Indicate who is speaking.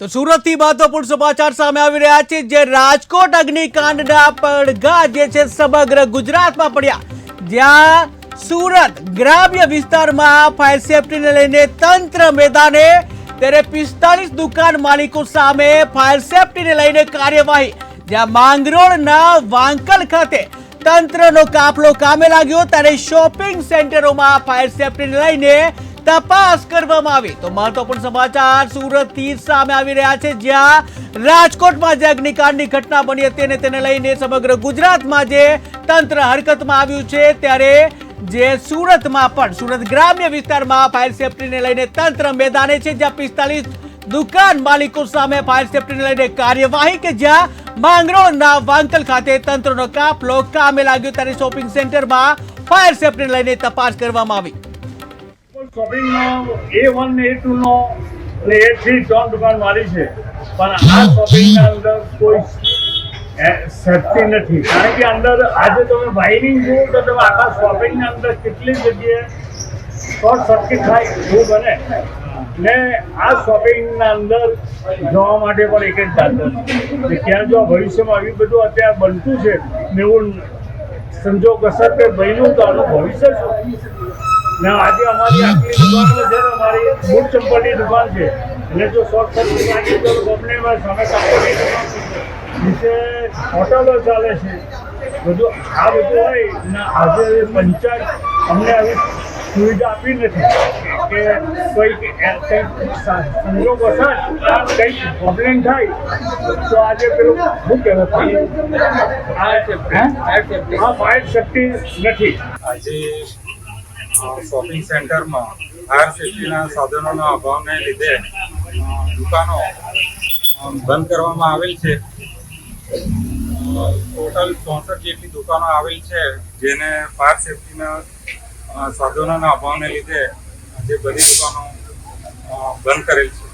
Speaker 1: તો સુરતથી મહત્વપૂર્ણ સમાચાર સામે આવી રહ્યા છે, જે રાજકોટ અગ્નિકાંડના પડઘા જે છે સમગ્ર ગુજરાતમાં પડ્યા. જ્યાં સુરત ગ્રામ્ય વિસ્તારમાં ફાયર સેફટીને લઈને તંત્ર મેદાને ત્યારે પિસ્તાલીસ દુકાન માલિકો સામે ફાયર સેફટીને લઈને કાર્યવાહી. જ્યાં માંગરોળના વાંકલ ખાતે તંત્રનો કાફલો કામે લાગ્યો, ત્યારે શોપિંગ સેન્ટરોમાં ફાયર સેફટીને લઈને તપાસ કરવામાં આવી. તો મહત્વપૂર્ણ સમાચાર સુરતથી સામે આવી રહ્યા છે, જ્યાં રાજકોટમાં જે અગ્નિકાંડની ઘટના બની હતી અને તેને લઈને સમગ્ર ગુજરાતમાં જે તંત્ર હરકતમાં આવ્યું છે, ત્યારે જે સુરતમાં પણ, સુરત ગ્રામ્ય વિસ્તારમાં ફાયર સેફટીને લઈને તંત્ર મેદાને છે, જ્યાં પિસ્તાલીસ દુકાન માલિકો સામે ફાયર સેફટીને લઈને કાર્યવાહી કે જ્યાં માંગરોળના વાંકલ ખાતે તંત્રનો કાફલો કામે લાગ્યો, ત્યારે શોપિંગ સેન્ટરમાં ફાયર સેફટીને લઈને તપાસ કરવામાં આવી.
Speaker 2: શોપિંગનો એ વન ને એ ટુ નો અને એ થ્રી ત્રણ દુકાન મારી છે. પણ આ શોપિંગના અંદર કોઈ સેફટી નથી. કારણ કે અંદર આજે તમે વાયરિંગ જુઓ તો તમે આખા શોપિંગના અંદર કેટલી જગ્યાએ શોર્ટ સર્કિટ થાય એવું બને. ને આ શોપિંગના અંદર જવા માટે પણ એક જ દાદર ક્યાં જો ભવિષ્યમાં આવી બધું અત્યારે બનતું છે ને એવું સંજોગ અસર કે બન્યું તો આનું ભવિષ્ય શું? ને આજે અમારી આટલી દુકાનો છે ને અમારી બૂટ ચંપલની દુકાન છે. એટલે જો શોર્ટ સર્કિટ લાગી તો કંપનીમાં સામે દુકાન નીચે હોટલો ચાલે છે. બધું આ બધું હોય ને આજે પંચાયત અમને આવી સુવિધા આપી નથી. કે કોઈ કંઈક સંજોગ અસર કંઈક પ્રોબ્લેમ થાય તો આજે પેલું શું કહેવાય? આ ફાયર સેફ્ટી નથી.
Speaker 3: આજે શોપિંગ સેન્ટરમાં ફાયર સેફ્ટીના સાધનોના અભાવને લીધે દુકાનો બંધ કરવામાં આવેલ છે. ટોટલ ચોસઠ જેટલી દુકાનો આવેલ છે, જેને ફાયર સેફ્ટીના સાધનોના અભાવને લીધે જે બધી દુકાનો બંધ કરેલ છે.